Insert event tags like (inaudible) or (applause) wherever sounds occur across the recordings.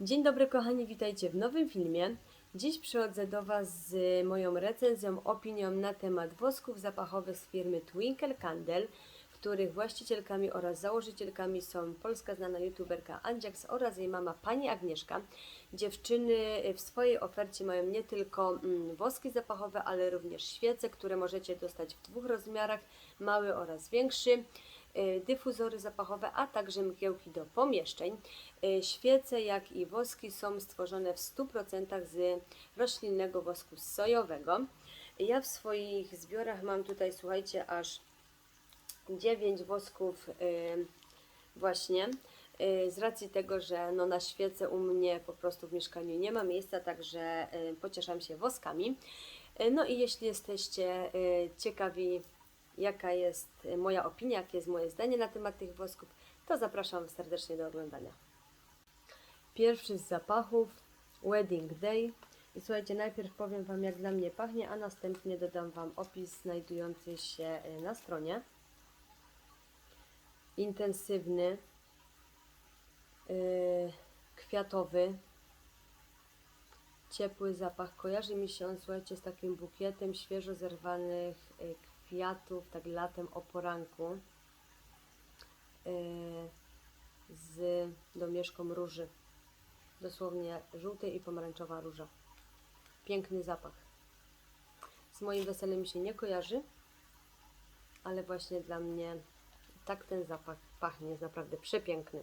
Dzień dobry kochani, witajcie w nowym filmie. Dziś przychodzę do Was z moją recenzją, opinią na temat wosków zapachowych z firmy Twinkle Candle, których właścicielkami oraz założycielkami są polska znana youtuberka Andziaks oraz jej mama pani Agnieszka. Dziewczyny w swojej ofercie mają nie tylko mm, woski zapachowe, ale również świece, które możecie dostać w dwóch rozmiarach, mały oraz większy y, dyfuzory zapachowe, a także mgiełki do pomieszczeń. Y, Świece, jak i woski są stworzone w 100% z roślinnego wosku sojowego. Ja w swoich zbiorach mam tutaj, słuchajcie, aż 9 wosków y, właśnie. y, Z racji tego, że no na świece u mnie po prostu w mieszkaniu nie ma miejsca, także y, pocieszam się woskami. No i jeśli jesteście ciekawi, jaka jest moja opinia, jakie jest moje zdanie na temat tych wosków, to zapraszam serdecznie do oglądania. Pierwszy z zapachów Wedding Day. I słuchajcie, najpierw powiem Wam, jak dla mnie pachnie, a następnie dodam Wam opis znajdujący się na stronie. Intensywny, y, kwiatowy, ciepły zapach. Kojarzy mi się on, słuchajcie, z takim bukietem świeżo zerwanych y, kwiatów, tak latem o poranku. y, z domieszką róży. Dosłownie żółty i pomarańczowa róża. Piękny zapach. Z moim weselem mi się nie kojarzy, ale właśnie dla mnie tak ten zapach pachnie, jest naprawdę przepiękny.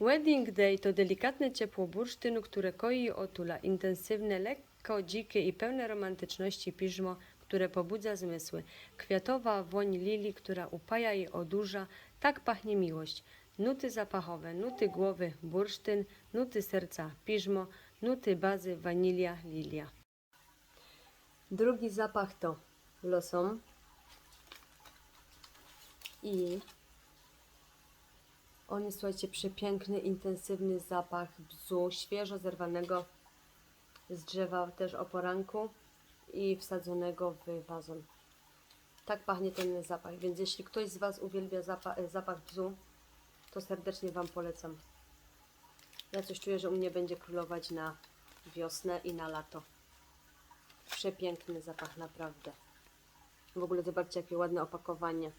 Wedding Day to delikatne ciepło bursztynu, które koi i otula, intensywne, lekko dzikie i pełne romantyczności piżmo, które pobudza zmysły, kwiatowa woń lilii, która upaja i odurza, tak pachnie miłość. Nuty zapachowe, nuty głowy, bursztyn, nuty serca, piżmo, nuty bazy, wanilia, lilia. Drugi zapach to losom i on jest, słuchajcie, przepiękny, intensywny zapach bzu, świeżo zerwanego z drzewa też o poranku i wsadzonego w wazon. Tak pachnie ten zapach, więc jeśli ktoś z Was uwielbia zapach, zapach bzu, to serdecznie Wam polecam. Ja coś czuję, że u mnie będzie królować na wiosnę i na lato. Przepiękny zapach, naprawdę. W ogóle zobaczcie, jakie ładne opakowanie.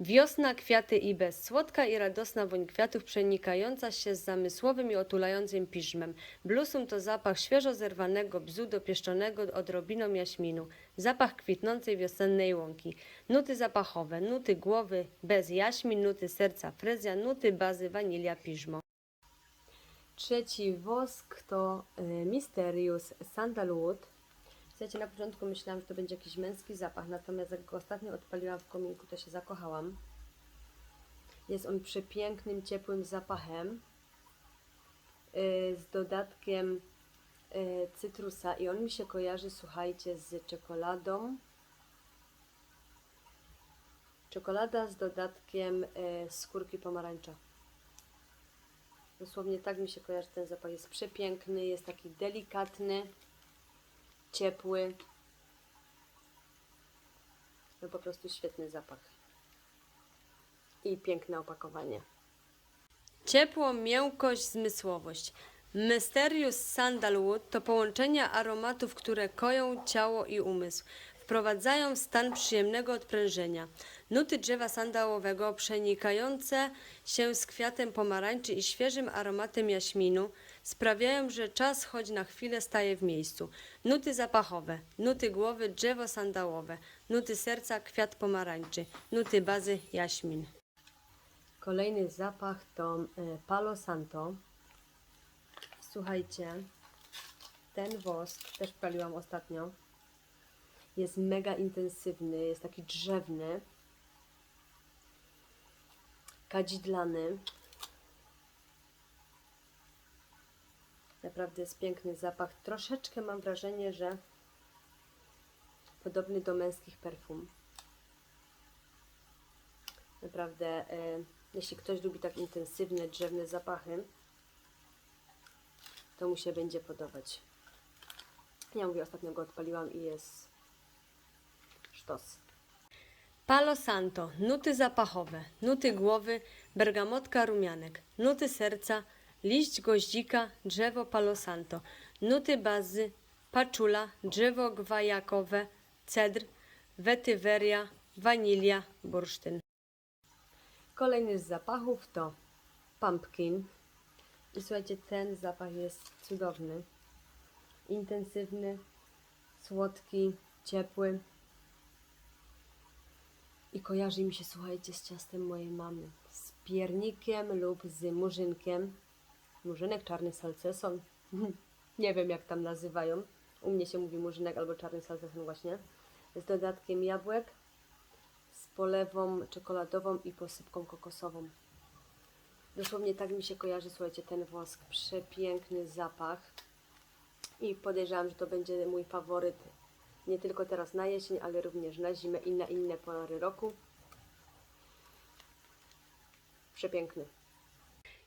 Wiosna, kwiaty i bez. Słodka i radosna woń kwiatów przenikająca się z zamysłowym i otulającym piżmem. Blusum to zapach świeżo zerwanego bzu dopieszczonego odrobiną jaśminu. Zapach kwitnącej wiosennej łąki. Nuty zapachowe, nuty głowy bez jaśmin, nuty serca frezja, nuty bazy wanilia piżmo. Trzeci wosk to y, Mysterious Sandalwood. Słuchajcie, na początku myślałam, że to będzie jakiś męski zapach, natomiast jak go ostatnio odpaliłam w kominku, to się zakochałam. Jest on przepięknym, ciepłym zapachem y, z dodatkiem y, cytrusa i on mi się kojarzy, słuchajcie, z czekoladą. Czekolada z dodatkiem y, skórki pomarańcza. Dosłownie tak mi się kojarzy ten zapach. Jest przepiękny, jest taki delikatny, ciepły. No po prostu świetny zapach. I piękne opakowanie. Ciepło, miękkość, zmysłowość. Mysterious Sandalwood to połączenie aromatów, które koją ciało i umysł. Wprowadzają w stan przyjemnego odprężenia. Nuty drzewa sandałowego przenikające się z kwiatem pomarańczy i świeżym aromatem jaśminu sprawiają, że czas choć na chwilę staje w miejscu. Nuty zapachowe, nuty głowy drzewo sandałowe, nuty serca kwiat pomarańczy, nuty bazy jaśmin. Kolejny zapach to e, Palo Santo. Słuchajcie, ten wosk też paliłam ostatnio. Jest mega intensywny, jest taki drzewny, kadzidlany. Naprawdę jest piękny zapach. Troszeczkę mam wrażenie, że podobny do męskich perfum. Naprawdę, e, jeśli ktoś lubi tak intensywne, drzewne zapachy, to mu się będzie podobać. Ja mówię, ostatnio go odpaliłam i jest sztos. Palo Santo, nuty zapachowe, nuty głowy, bergamotka rumianek, nuty serca, liść goździka, drzewo palosanto, nuty bazy, paczula, drzewo gwajakowe, cedr, wetyweria, wanilia, bursztyn. Kolejny z zapachów to pumpkin. I słuchajcie, ten zapach jest cudowny. Intensywny, słodki, ciepły. I kojarzy mi się, słuchajcie, z ciastem mojej mamy. Z piernikiem lub z murzynkiem. Murzynek, czarny salceson. (laughs) Nie wiem, jak tam nazywają. U mnie się mówi murzynek albo czarny salceson właśnie. Z dodatkiem jabłek, z polewą czekoladową i posypką kokosową. Dosłownie tak mi się kojarzy, słuchajcie, ten wosk. Przepiękny zapach. I podejrzewam, że to będzie mój faworyt nie tylko teraz na jesień, ale również na zimę i na inne pory roku. Przepiękny.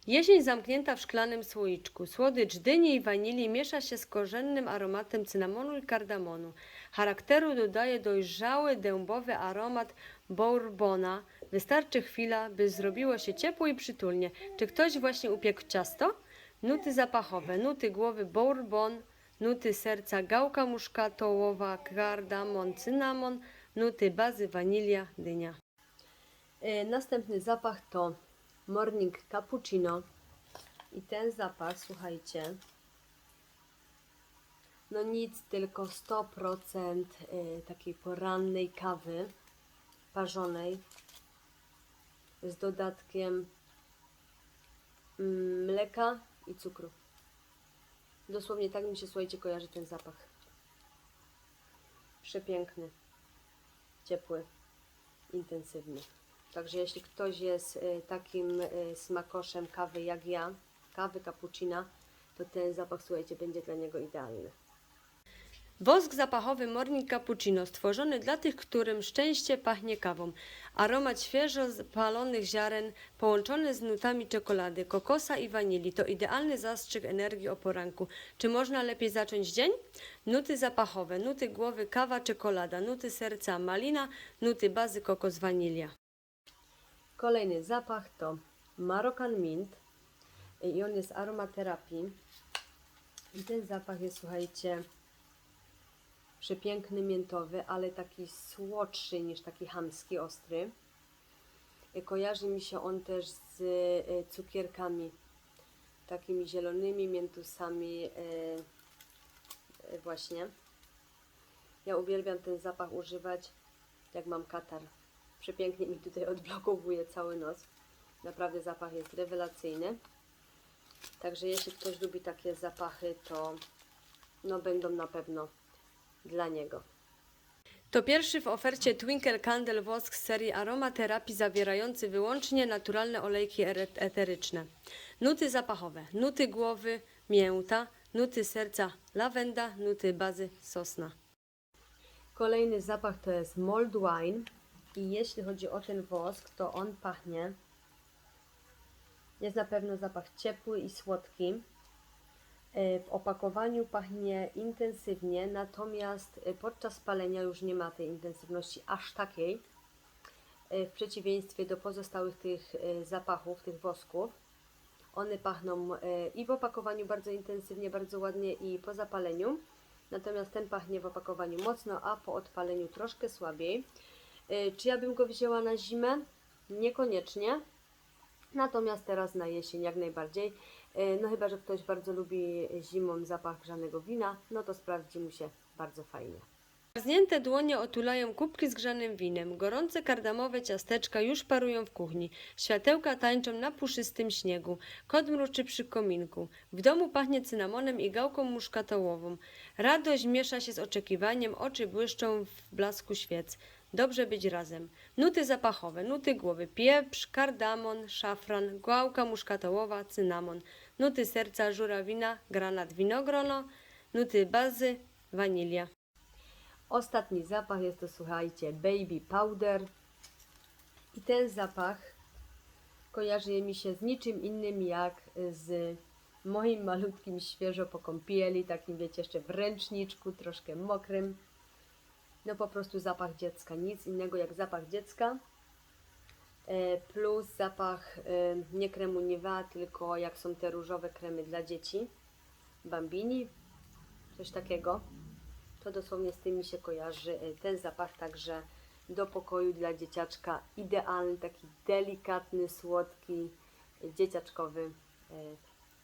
Jesień zamknięta w szklanym słoiczku. Słodycz dyni i wanilii miesza się z korzennym aromatem cynamonu i kardamonu. Charakteru dodaje dojrzały, dębowy aromat bourbona. Wystarczy chwila, by zrobiło się ciepło i przytulnie. Czy ktoś właśnie upiekł ciasto? Nuty zapachowe, nuty głowy bourbon, nuty serca gałka muszkatołowa, kardamon, cynamon, nuty bazy wanilia, dynia. E, Następny zapach to Morning Cappuccino. I ten zapach, słuchajcie, no nic, tylko 100% y, takiej porannej kawy parzonej z dodatkiem mm, mleka i cukru. Dosłownie tak mi się, słuchajcie, kojarzy ten zapach. Przepiękny, ciepły, intensywny. Także jeśli ktoś jest y, takim y, smakoszem kawy jak ja, kawy cappuccina, to ten zapach, słuchajcie, będzie dla niego idealny. Wosk zapachowy Morning Cappuccino stworzony dla tych, którym szczęście pachnie kawą. Aromat świeżo spalonych ziaren połączony z nutami czekolady, kokosa i wanilii to idealny zastrzyk energii o poranku. Czy można lepiej zacząć dzień? Nuty zapachowe, nuty głowy kawa, czekolada, nuty serca malina, nuty bazy kokos, wanilia. Kolejny zapach to Moroccan Mint i on jest aromaterapii. I ten zapach jest, słuchajcie, przepiękny, miętowy, ale taki słodszy niż taki chamski, ostry. Kojarzy mi się on też z e, cukierkami, takimi zielonymi miętusami e, e, właśnie. Ja uwielbiam ten zapach używać, jak mam katar. Przepięknie mi tutaj odblokowuje cały nos. Naprawdę zapach jest rewelacyjny. Także jeśli ktoś lubi takie zapachy, to no będą na pewno dla niego. To pierwszy w ofercie Twinkle Candle wosk z serii aromaterapii zawierający wyłącznie naturalne olejki eteryczne. Nuty zapachowe, nuty głowy, mięta, nuty serca, lawenda, nuty bazy, sosna. Kolejny zapach to jest mold wine i jeśli chodzi o ten wosk, to on pachnie jest na pewno zapach ciepły i słodki. E, W opakowaniu pachnie intensywnie, natomiast e, podczas palenia już nie ma tej intensywności aż takiej. e, W przeciwieństwie do pozostałych tych zapachów, tych wosków. One pachną i w opakowaniu bardzo intensywnie, bardzo ładnie i po zapaleniu. Natomiast ten pachnie w opakowaniu mocno, a po odpaleniu troszkę słabiej. E, Czy ja bym go wzięła na zimę? Niekoniecznie. Natomiast teraz na jesień jak najbardziej. E, No chyba, że ktoś bardzo lubi zimą zapach grzanego wina, no to sprawdzi mu się bardzo fajnie. Znięte dłonie otulają kubki z grzanym winem. Gorące kardamowe ciasteczka już parują w kuchni. Światełka tańczą na puszystym śniegu. Kot mruczy przy kominku. W domu pachnie cynamonem i gałką muszkatołową. Radość miesza się z oczekiwaniem, oczy błyszczą w blasku świec. Dobrze być razem. Nuty zapachowe, nuty głowy, pieprz, kardamon, szafran, gałka muszkatołowa, cynamon. Nuty serca, żurawina, granat, winogrono. Nuty bazy, wanilia. Ostatni zapach jest to, słuchajcie, baby powder. I ten zapach kojarzy mi się z niczym innym jak z moim malutkim świeżo po kąpieli, takim wiecie, jeszcze w ręczniczku, troszkę mokrym. No po prostu zapach dziecka, nic innego jak zapach dziecka. e, plus zapach e, nie kremu Nivea, tylko jak są te różowe kremy dla dzieci, Bambini, coś takiego. To dosłownie z tym mi się kojarzy e, ten zapach, także do pokoju dla dzieciaczka idealny, taki delikatny, słodki, dzieciaczkowy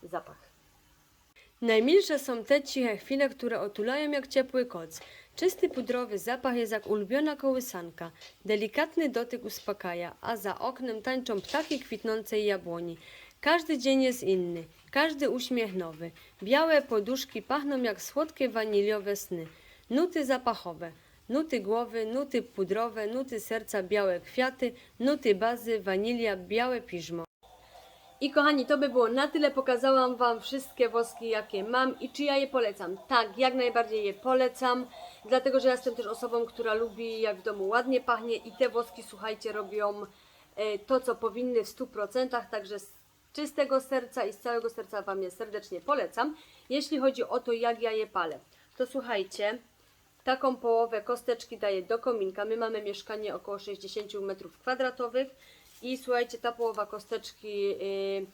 e, zapach. Najmilsze są te ciche chwile, które otulają jak ciepły koc. Czysty pudrowy zapach jest jak ulubiona kołysanka. Delikatny dotyk uspokaja, a za oknem tańczą ptaki kwitnącej jabłoni. Każdy dzień jest inny, każdy uśmiech nowy. Białe poduszki pachną jak słodkie waniliowe sny. Nuty zapachowe, nuty głowy, nuty pudrowe, nuty serca, białe kwiaty, nuty bazy, wanilia, białe piżmo. I kochani, to by było na tyle. Pokazałam Wam wszystkie woski, jakie mam i czy ja je polecam. Tak, jak najbardziej je polecam, dlatego że ja jestem też osobą, która lubi, jak w domu ładnie pachnie i te woski, słuchajcie, robią e, to, co powinny w 100%, także z czystego serca i z całego serca Wam je serdecznie polecam. Jeśli chodzi o to, jak ja je palę, to słuchajcie, Taką połowę kosteczki daję do kominka. My mamy mieszkanie około 60 m2 i słuchajcie, ta połowa kosteczki yy,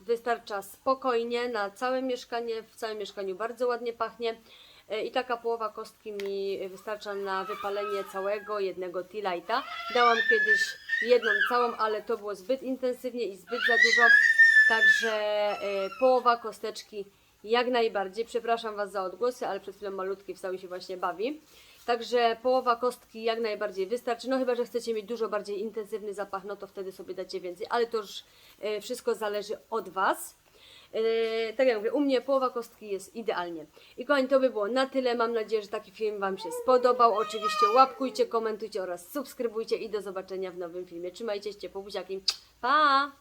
wystarcza spokojnie na całe mieszkanie. W całym mieszkaniu bardzo ładnie pachnie. Yy, I taka połowa kostki mi wystarcza na wypalenie całego jednego tea lighta. Dałam kiedyś jedną całą, ale to było zbyt intensywnie i zbyt za dużo. Także yy, połowa kosteczki jak najbardziej. Przepraszam Was za odgłosy, ale przed chwilą malutki wstał i się właśnie bawi. Także połowa kostki jak najbardziej wystarczy. No chyba, że chcecie mieć dużo bardziej intensywny zapach, no to wtedy sobie dacie więcej, ale to już e, wszystko zależy od Was. E, tak jak mówię, u mnie połowa kostki jest idealnie. I kochani, to by było na tyle. Mam nadzieję, że taki film Wam się spodobał. Oczywiście łapkujcie, komentujcie oraz subskrybujcie i do zobaczenia w nowym filmie. Trzymajcie się, po buziaki. Pa!